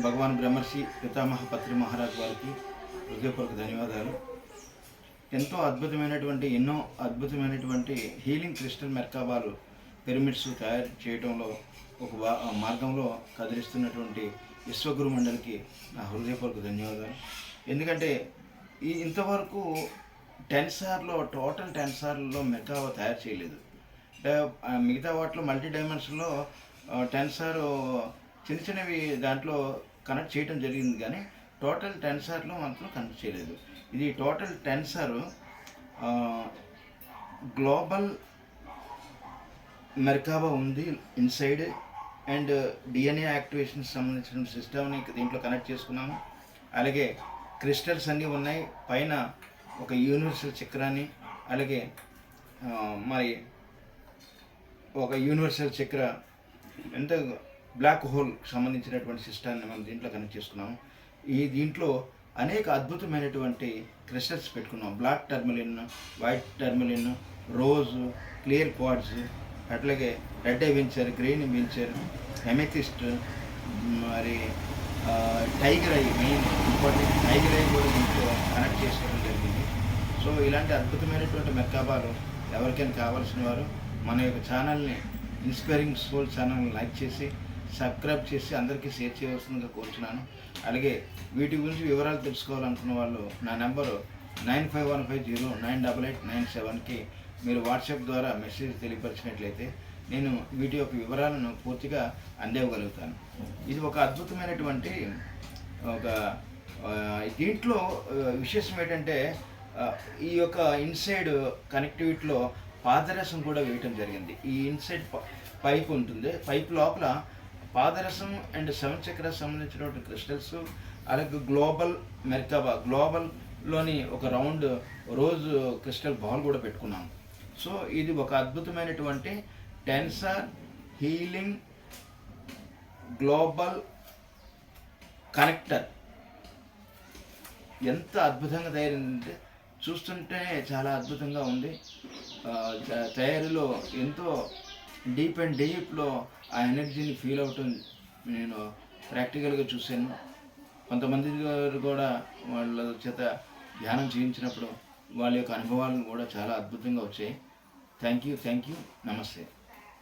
భగవాన్ బ్రహ్మర్షి పితామహ పత్రి మహారాజ్ వారికి హృదయపూర్వక ధన్యవాదాలు. ఎంతో అద్భుతమైనటువంటి ఎన్నో అద్భుతమైనటువంటి హీలింగ్ క్రిస్టల్ మెర్కాబాలు పిరమిడ్స్ తయారు చేయడంలో ఒక వా- మార్గంలో కదిలిస్తున్నటువంటి విశ్వగురు మండలికి నా హృదయపూర్వక ధన్యవాదాలు. ఎందుకంటే ఈ ఇంతవరకు టెన్సార్లో టోటల్ టెన్సార్లో మెర్కాబా తయారు చేయలేదు. ఆ మిగతా వాటిలో మల్టీ డైమెన్షన్లో టెన్సార్ చిన్న చిన్నవి దాంట్లో కనెక్ట్ చేయడం జరిగింది కానీ టోటల్ టెన్సార్లో మాత్రం కనెక్ట్ చేయలేదు. ఇది టోటల్ టెన్సార్ గ్లోబల్ మెర్కాబా ఉంది ఇన్సైడ్ అండ్ డిఎన్ఏ యాక్టివేషన్ సంబంధించిన సిస్టమ్ని దీంట్లో కనెక్ట్ చేసుకున్నాము. అలాగే క్రిస్టల్స్ అన్నీ ఉన్నాయి. పైన ఒక యూనివర్సల్ చక్రాన్ని అలాగే మరి ఒక యూనివర్సల్ చక్ర ఎంత బ్లాక్ హోల్ సంబంధించినటువంటి సిస్టాన్ని మనం దీంట్లో కనెక్ట్ చేసుకున్నాం ఈ దీంట్లో అనేక అద్భుతమైనటువంటి క్రిస్టల్స్ పెట్టుకున్నాం. Black tourmaline white tourmaline rose clear quartz అట్లాగే red venture green venture amethyst మరి tiger eye main important tiger eye కూడా దీంట్లో కనెక్ట్ చేసుకోవడం జరిగింది. సో ఇలాంటి అద్భుతమైనటువంటి మెక్కాబాలు ఎవరికైనా కావాల్సిన వారు మన యొక్క ఛానల్ని ఇన్స్పైరింగ్ సోల్ ఛానల్ని లైక్ చేసి సబ్స్క్రైబ్ చేసి అందరికీ షేర్ చేయవలసిందిగా కోరుచున్నాను. అలాగే వీటి గురించి వివరాలు తెలుసుకోవాలనుకున్న వాళ్ళు నా number nine five one five zero nine double eight nine సెవెన్కి మీరు వాట్సాప్ ద్వారా మెసేజ్ తెలియపరిచినట్లయితే నేను వీటి యొక్క వివరాలను పూర్తిగా అందివ్వగలుగుతాను ఇది ఒక అద్భుతమైనటువంటి ఒక దీంట్లో విశేషం ఏంటంటే ఈ యొక్క ఇన్సైడ్ కనెక్టివిటీలో పాదరసం కూడా వేయటం జరిగింది. ఈ ఇన్సైడ్ ప- పైప్ ఉంటుంది. పైప్ లోపల పాదరసం అండ్ సెవెన్ చక్ర సంబంధించినటువంటి క్రిస్టల్స్ అలాగే గ్లోబల్ మెర్కబా గ్లోబల్లోని ఒక రౌండ్ రోజ్ క్రిస్టల్ బాల్ కూడా పెట్టుకున్నాం. సో ఇది ఒక అద్భుతమైనటువంటి టెన్సర్ హీలింగ్ గ్లోబల్ కనెక్టర్. ఎంత అద్భుతంగా తయారైందంటే చూస్తుంటే చాలా అద్భుతంగా ఉంది. తయారీలో ఎంతో డీప్ అండ్ డీప్లో ఆ ఎనర్జీని ఫీల్ అవటం నేను ప్రాక్టికల్గా చూశాను. కొంతమంది గారు కూడా వాళ్ళ చేత ధ్యానం చేయించినప్పుడు వాళ్ళ యొక్క అనుభవాలను కూడా చాలా అద్భుతంగా వచ్చాయి. థ్యాంక్ యూ థ్యాంక్ యూ నమస్తే.